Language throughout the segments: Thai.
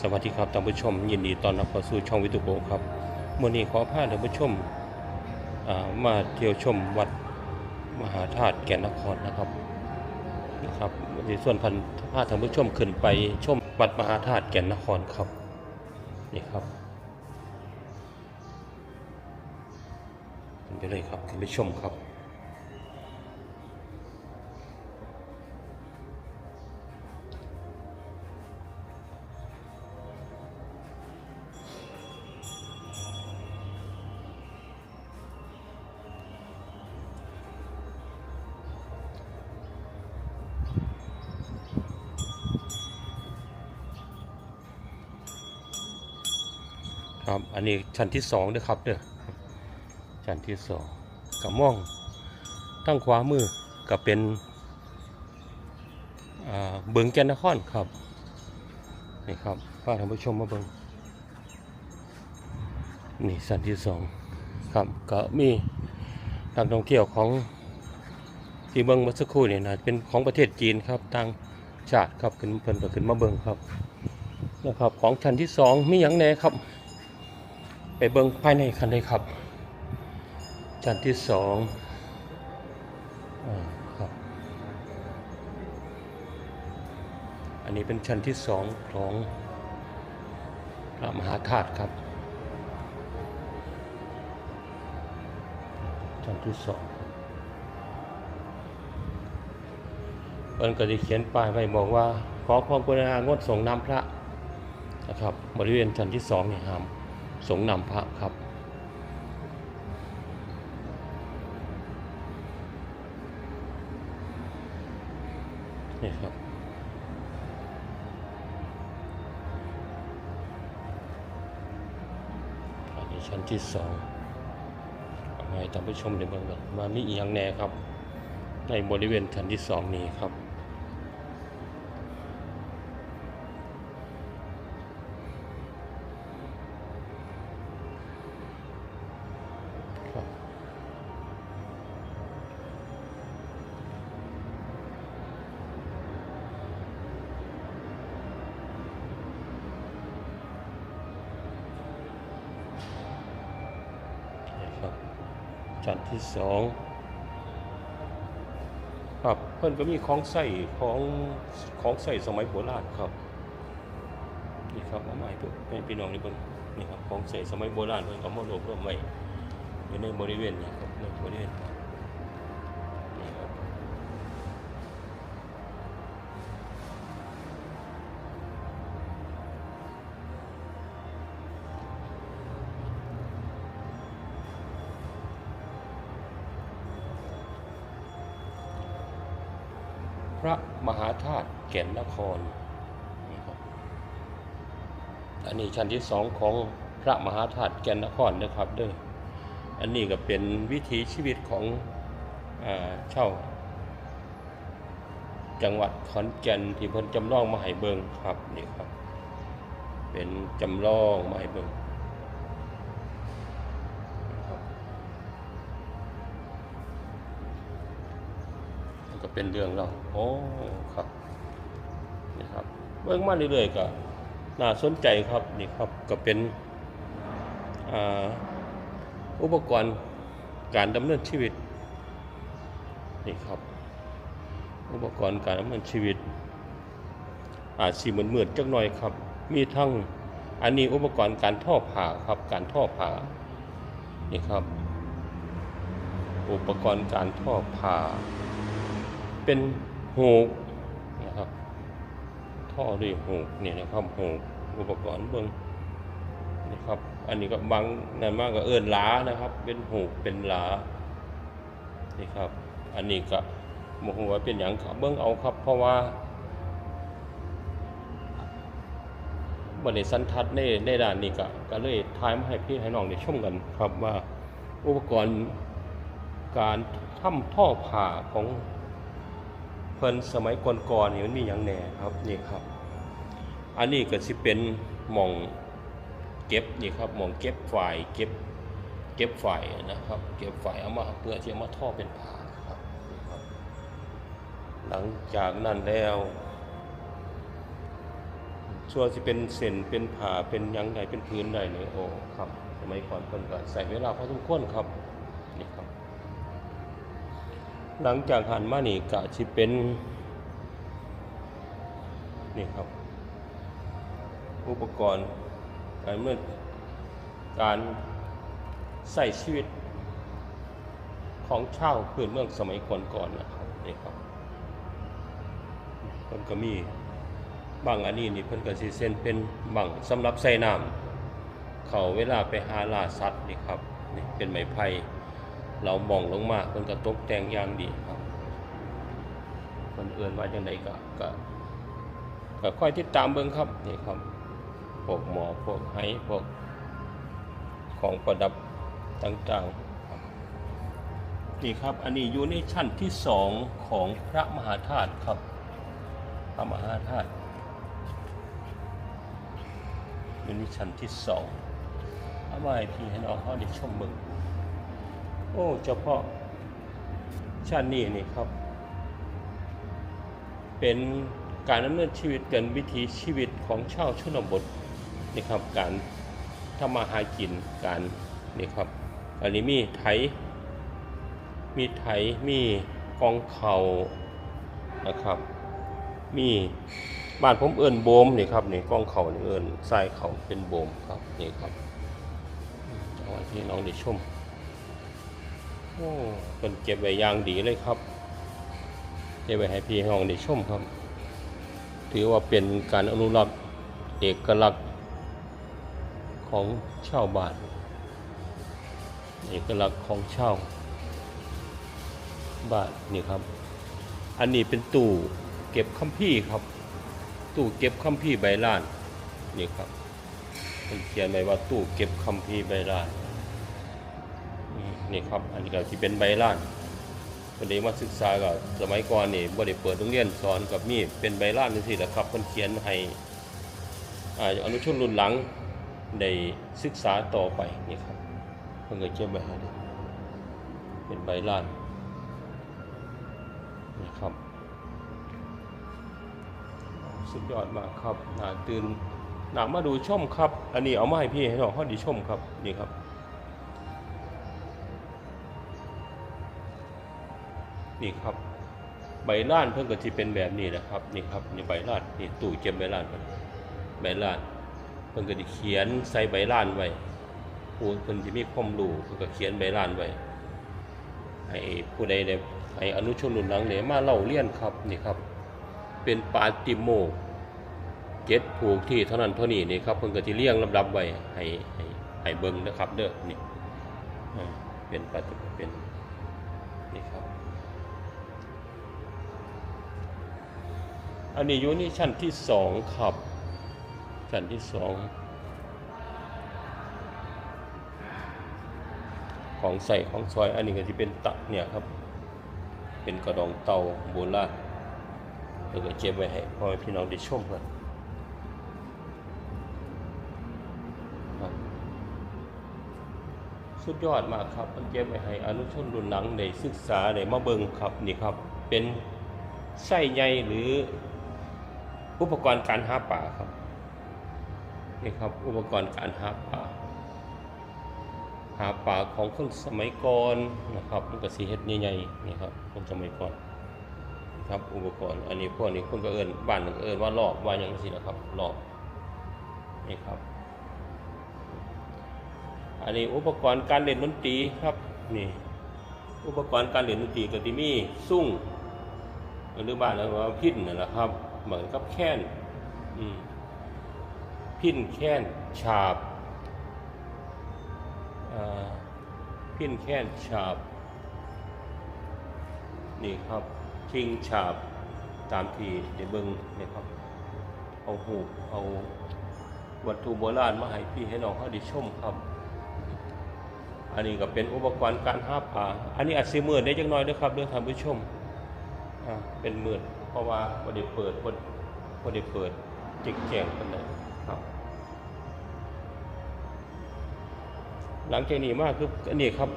สวัสดีครับท่านผู้ชม ยินดีต้อนรับเข้าสู่ช่องวิตุโกครับมื่อนี้ขอพาท่านผู้ชมมาเที่ยวชมวัดมหาธาตุแก่นนครนะครับนะครับในส่วนพันพาท่านผู้ชมขึ้นไปชมวัดมหาธาตุแก่นนครครับนี่ครับขึ้นไปเลยครับขึ้นไปชมครับ ครับ อันนี้ชั้นที่สองนะครับเด้อชั้นที่สองกับม่องตั้งขวามือก็เป็นเบิงแกนนครครับนี่ครับพาท่านผู้ชมมาเบิงนี่ชั้นที่สองครับก็มีนักท่องเที่ยวของที่เบิงเมื่อสักครู่นี่ยนะเป็นของประเทศจีนครับต่างชาติครับขึ้นเพิ่นก็ขึ้นมาเบิงครับนะครับของชั้นที่สองมีอย่างแหน่ครับ ไปเบิ่งภายในกันเลยครับชั้นที่สองครับ อันนี้เป็นชั้นที่สองของพระมหาธาตุครับ ชั้นที่สองเพิ่นก็ได้เขียนป้ายไว้บอกว่า ขอความกรุณางดส่งน้ำพระนะครับ บริเวณชั้นที่สองนี่ห้าม สงนำพระครับ นี่ครับ อันนี้ชั้นที่สองเอให้ท่านผู้ชมได้เบิ่งกันว่ามีอีหยังแหน่ครับ ในบริเวณชั้นที่สองนี้ครับ จันที่สองครับเพิ่นก็มีของใส่ของของใส่สมัยโบราณครับนี่ครับเอามาให้พวกให้พี่น้องนี่เพิ่นนี่ครับของใส่สมัยโบราณเพิ่นก็มารวบรวมไว้อยู่ในบริเวณนี้ครับในบริเวณ ระมหาธาตุแก่นนครอันนี้ชั้นที่สองของพระมหาธาตุแก่นนครนะครับเด้ออันนี้ก็เป็นวิถีชีวิตของอเช่า จังหวัดขอนแก่นที่เพิ่นจำลองมาให้เบิงครับนี่ครับ เป็นจำลองมาให้เบิง เป็นเรื่องเราโอ้ครับนี่ครับเบิ่งมาเรื่อยๆก็น่าสนใจครับนี่ครับก็เป็นอ่าอุปกรณ์การดำเนินชีวิตนี่ครับ อุปกรณ์การดำเนินชีวิต อาจสีเหมือนเหมือนๆจักหน่อยครับ มีทั้งอันนี้อุปกรณ์การทอผ้าครับการทอผ้านี่ครับ อุปกรณ์การทอผ้า เป็นหูกนะครับท่อด้วยหูกนี่นะครับหูกอุปกรณ์เบิ้องนี่ครับ อันนี้ก็บางนั่นมากก็เอิ้นหลานะครับ เป็นหูกเป็นหลานี่ครับ อันนี้ก็โมโหว่าเป็นอย่างครับเบิ้องเอาครับ เพราะว่าบริสันทัดในในด้านนี้ก็ก็เลยทายมาให้พี่ให้น้องได้ชมกันครับว่าอุปกรณ์การทำท่อผ่าของ เพิ่นสมัยก่อนๆนี่มันมีอย่างแหน่ครับนี่ครับ อันนี้ก็สิเป็นหม่องเก็บนี่ครับหม่องเก็บฝ่ายเก็บเก็บฝ่ายนะครับ เก็บฝ่ายเอามาเพื่อที่จะมาท่อเป็นผ้าครับนี่ครับ หลังจากนั้นแล้วชัวร์สิเป็นเส้นเป็นผ่าเป็นยังใดเป็นพื้นใดเนี่ยโอ้ครับสมัยก่อนเพิ่นก็ใส่เวลาพอสมควรครับนี่ครับ หลังจากหันมานี่ก็สิเป็น นี่ครับ อุปกรณ์การเมื่อการใส่ชีวิตของชาวพื้นเมืองสมัยก่อนๆนะครับนี่ครับเพิ่นก็มีบางอันนี้นี่เพิ่นก็สิเส้นเป็นบังสำหรับใส่น้ำเขาเวลาไปหาล่าสัตว์นี่ครับนี่เป็นไม้ไผ่ เรามองลงมาเพิ่นก็ตกแต่งอย่างดีครับเพิ่นเอื้อนว่าจังไดก็ก็ก็ค่อยติดตามเบิ่งครับนี่ครับพวกหมอพวกไหพวกของประดับต่างๆนี่ครับอันนี้อยู่ในชั้นที่สองของพระมหาธาตุครับพระมหาธาตุอยู่ในชั้นที่สองเอามาให้พี่ให้น้องเขาได้ชมมึง โอ้เฉพาะชั้นนี้นี่ครับ เป็นการดำเนินชีวิตกันวิถีชีวิตของชาวชนบทนี่ครับการทำมาหากินการนี่ครับอันนี้มีไถมีไถมีกองเขานะครับ มีบ้านผมเอิ้นโบมนี่ครับนี่กองเขานี่เอิ้นทรายเขาเป็นโบมครับนี่ครับเอาไว้ที่น้องได้ชม โอ้เป็นเก็บไว้อย่างดีเลยครับ เก็บไว้ให้พี่ห้องได้ชมครับ ถือว่าเป็นการอนุรักษ์เอกลักษณ์ของชาวบ้าน เอกลักษณ์ของชาวบาทนี่ครับ อันนี้เป็นตู้เก็บคัมภีร์ครับ ตู้เก็บคัมภีร์ใบลานนี่ครับเขียนไว้ว่าตู้เก็บคัมภีร์ใบลาน นี่ครับ อันนี้ก็ที่เป็นใบลานวันนี้มาศึกษากับสมัยก่อนนี่บ่ได้เปิดโรงเรียนสอนกับมีเป็นใบลานนี่สิแหละครับมันเขียนให้ออนุชนรุ่นหลังได้ศึกษาต่อไปนี่ครับเพิ่นก็เก็บไว้ให้นี่เป็นใบลานนะครับ สุดยอดมากครับน่าตื่นน่ามาดูชมครับ อันนี้เอามาให้พี่ให้น้องเขาดีชมครับนี่ครับ นี่ครับ ใบล้านเพิ่งก็ที่เป็นแบบนี้แหละครับนี่ครับนี่ใบล้านนี่ตู้เก็บใบล้านใบล้านเพิ่นก็ได้เขียนใส่ใบล้านไว้ผู้เพิ่นที่มีความรู้เพิ่นก็เขียนใบล้านไว้ให้ผู้ใดได้ให้อนุชนรุ่นหลังเนี่ยมาเล่าเรียนครับนี่ครับ เป็นปาติโมกเจ็ดผูกที่เท่านั้นเท่านี้นี่ครับเพิ่นก็สิเรียงลำดับไว้ให้ให้ให้เบิ่งนะครับเด้อนี่เป็นปาติเป็นนี่ครับ อันนี้อยู่นี่ชั้นที่สองครับ ชั้นที่สองของใส่ของซอย อันนี้ก็ที่เป็นตักเนี่ยครับ เป็นกระดองเตาโบราณแล้วก็เก็บไว้ให้พ่อแม่พี่น้องได้ชมกันสุดยอดมากครับเก็บไว้ให้อนุชนรุ่นหลังได้ศึกษาได้มาเบิ่งครับนี่ครับ เป็นไส้ใยหรือ อุปกรณ์การหาป่าครับนี่ครับอุปกรณ์การหาป่า หาปลาของคนสมัยก่อนนะครับมันก็สีเฮ็ดใหญ่ๆนี่ครับคนสมัยก่อนครับอุปกรณ์อันนี้พวกนี้คนก็เอิ้นบ้านก็เอิ้นว่าลอบว่าอย่างนี้นะครับลอบนี่ครับ อันนี้อุปกรณ์การเล่นดนตรีครับนี่อุปกรณ์การเล่นดนตรีก็ที่มีซุ้ง หรือบ้านเราว่าพินนั่นแหละครับ เหมือนกับแค้นพินแค้นฉาบพินแค้นฉาบ นี่ครับชิงฉาบตามที่ได้เบิงนี่ครับ เอาหูเอาวัตถุโบราณมาให้พี่ให้น้องเขาได้ชมครับ อันนี้ก็เป็นอุปกรณ์การห้าปลาอันนี้อาจสิมืดได้จักหน่อยด้วยครับเด้วยท่านผู้ชม เป็นหมืดเพราะว่าบ่ได้เปิดบ่บ่ได้เปิดจิกแจงปานใดครับ หลังจากนี้มากคืออันนี้ครับ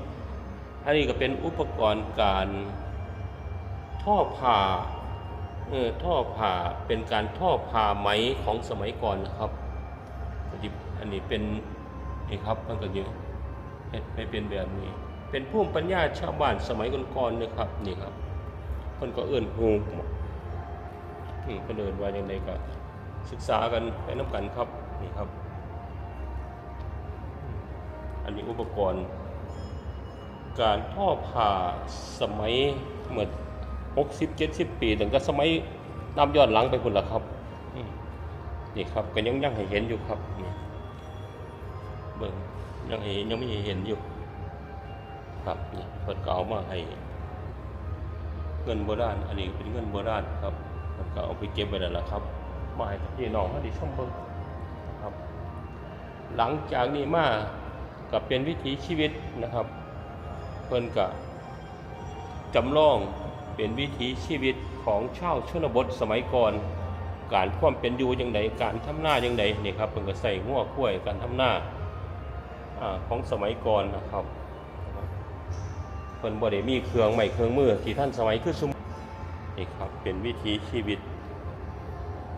อันนี้ก็เป็นอุปกรณ์การท่อผ้าเออท่อผ่าเป็นการท่อผ่าไหมของสมัยก่อนนะครับอันนี้อันนี้เป็นนี่ครับมันก็อยู่เฮ็ดให้เป็นแบบนี้ เป็นภูมิปัญญาชาวบ้านสมัยก่อนๆนะครับนี่ครับ เพิ่นก็เอื้อนฮูอืมเพิ่นเอิ้นว่าอย่างไรก็ศึกษากันไปน้ำกันครับนี่ครับ อันนี้อุปกรณ์ การท่อผ่าสมัยเมื่อ60 70 ปีตั้งแต่สมัยน้ำย้อนหลังไปพุ่นละครับนี่ครับก็ยังยังให้เห็นอยู่ครับนี่เบิ่งยังให้ยังไม่เห็นอยู่ ครับนี่เพิ่นก็เอามาให้ งินโบราณ อันนี้เป็นเงินโบราณครับเพิ่นก็เอาไปเก็บไว้แล้วล่ะครับมาให้พี่น้องเฮาได้ชมเบิ่งครับ หลังจากนี้มาก็เป็นวิถีชีวิตนะครับ เพิ่นก็จำลองเป็นวิถีชีวิตของชาวชนบทสมัยก่อน การความเป็นอยู่อย่างไรการทำหน้าอย่างไรนี่ครับเพิ่นก็ใส่หัวข้วยการทำหน้าของสมัยก่อนนะครับ เพิ่นบ่ได้มีเครื่องไม้เครื่องมือที่ท่านสมัยคือซุมนี่ครับเป็นวิถีชีวิต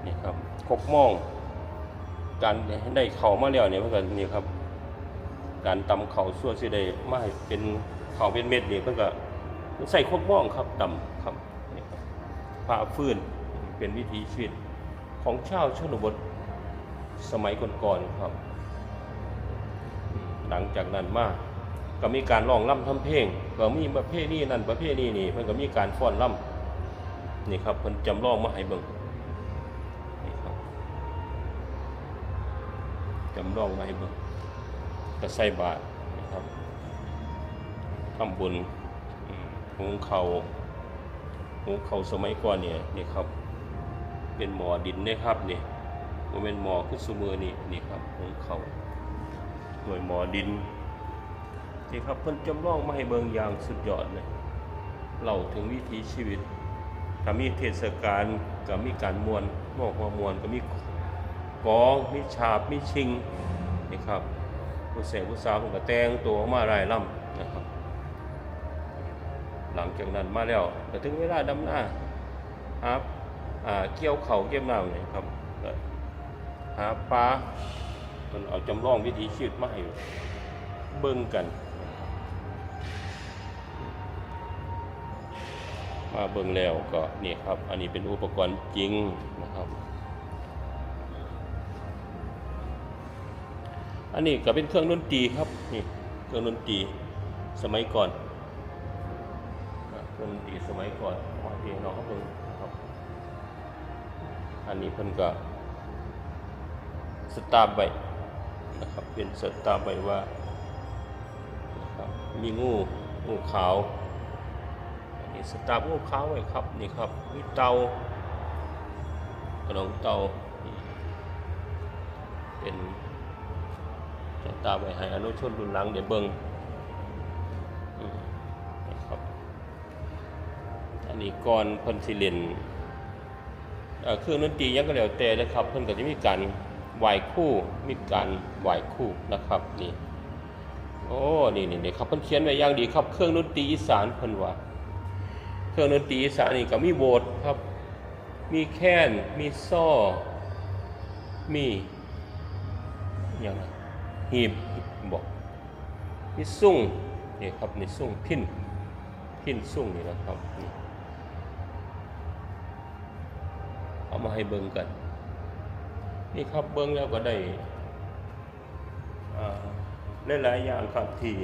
นี่ครับกกหม่องการได้เข่ามาแล้วเนี่ยเพื่อนนี่ครับ การตำเข่าส่วนสิได้มาเป็นเข่าเป็นเม็ดนี่เพื่อนก็ใส่คกม่องครับตำครับนี่ครับผ้าฟื้นเป็นวิถีชีวิตของชาวชนบทสมัยก่อนๆครับ หลังจากนั้นมา ก็มีการร้องร่ำทำเพลงก็มีประเภทนี้นั่นประเภทนี้นี่เพื่อนก็มีการฟ้อนร่ำนี่ครับเพิ่นจำลองมาให้เบิ่งนี่ครับจำลองมาให้เบิ่งก็ใส่บาตรนะครับทำบุญหุงเขาหุงเขาสมัยก่อนเนี่ยนี่ครับ เป็นหมอดินนะครับนี่มันเป็นหมอขึ้นสมือนี่นี่ครับหุงเขาวโดยหมอดิน นี่ครับเพิ่นจำลองมาให้เบิงอย่างสุดยอดเลยเล่าถึงวิถีชีวิตถ้ามีเทศกาลก็มีการมวนนอกหัวมวนก็มีกองมีฉาบมีชิงนี่ครับผู้เสกผู้สาวผมก็แต่งตัวออกมารายล่ำนะครับ หลังจากนั้นมาแล้วก็ถึงเวลาดำหน้าหาอ่าเกี่ยวเข่าเกี่ยวน้ำนี่ครับหาปลามันเอาจำลองวิถีชีวิตมาให้เบิ่งกัน มาเบิ่งแล้วก็นี่ครับ อันนี้เป็นอุปกรณ์จริงนะครับ อันนี้ก็เป็นเครื่องดนตรีครับนี่เครื่องดนตรีสมัยก่อนเครื่องดนตรีสมัยก่อนมาเพียงน้องเขาเพิ่งครับ อันนี้เพิ่นก็สตาร์ไว้นะครับเป็นสตาร์ไว้ว่านะครับมีงูงูขาว นนี้สตาร์งูขาวไว้ครับนี่ครับมีเตากระดองเตานี่เป็นจตามไปให้อนุชนรุ่นหลังเดี๋ยวเบิงอืมนะครับอันนี้ก่อนพิ่นสิเลนเครื่องดนตรียังก็แล้วแต่นะครับ เพิ่นก็จะมีการไหวคู่มีการไหวคู่นะครับนี่โอ้นี่นี่นี่ครับเพิ่นเขียนไว้อย่างดีครับ เครื่องดนตรีอีสานเพิ่นว่า เครื่องดนตรีอีสานนี่ก็มีโบสครับ มีแค้น มีซ้อมีอย่างไรหีบบอกนี่สุ่งนี่ครับนี่สุ่งพินพินสุ่งนี่นะครับนี่เอามาให้เบิ่งกัน นี่ครับเบิ่งแล้วก็ได้อ่าหลายๆอย่างครับที่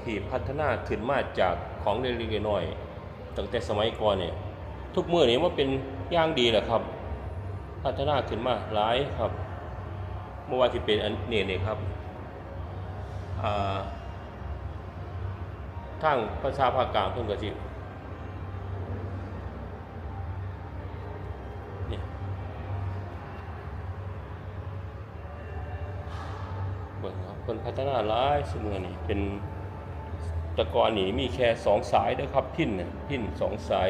ที่พัฒนาขึ้นมาจากของเล็กๆน้อยๆ ตั้งแต่สมัยก่อนเนี่ยทุกมือนี้มันเป็นย่างดีแหละครับ พัฒนาขึ้นมาหลายครับเมื่อวานที่เป็นอันนี้นี่ยครับอ่าทางภาษาภาคกลางเพิ่นก็สินี่เบิ่งครับเพิ่นพัฒนาหลายสมอนี่เป็น ตะกอนนี่มีแค่สองสายเด้อครับพินน่ะพินสองสาย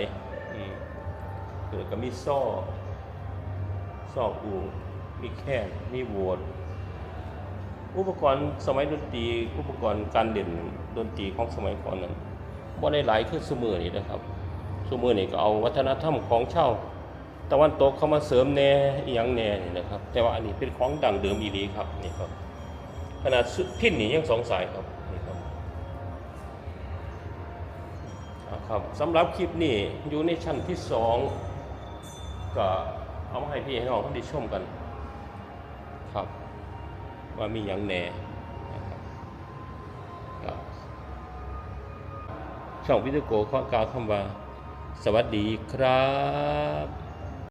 อืมแล้วก็มีซ้อซ้ออูมีแค่นมีโวดอุปกรณ์สมัยดนตรีอุปกรณ์การเล่นดนตรีของสมัยก่อนนั้นบ่ได้หลายคือสมือนี่นะครับซุมือนี่ก็เอาวัฒนธรรมของชาวตะวันตกเข้ามาเสริมแน่อีหยังแน่นี่นะครับ แต่ว่าอันนี้เป็นของดังเดิมอีหลีครับนี่ครับขนาดสุดพินนี่ยังสองสายครับ ครับสำหรับคลิปนี้อยู่ในชั้นที่สองก็เอามาให้พี่ให้น้องเขาได้ชมกัน ครับว่ามีอย่างแหน่ครับช่องวิดีโอขอกล่าวคำว่า สวัสดีครับ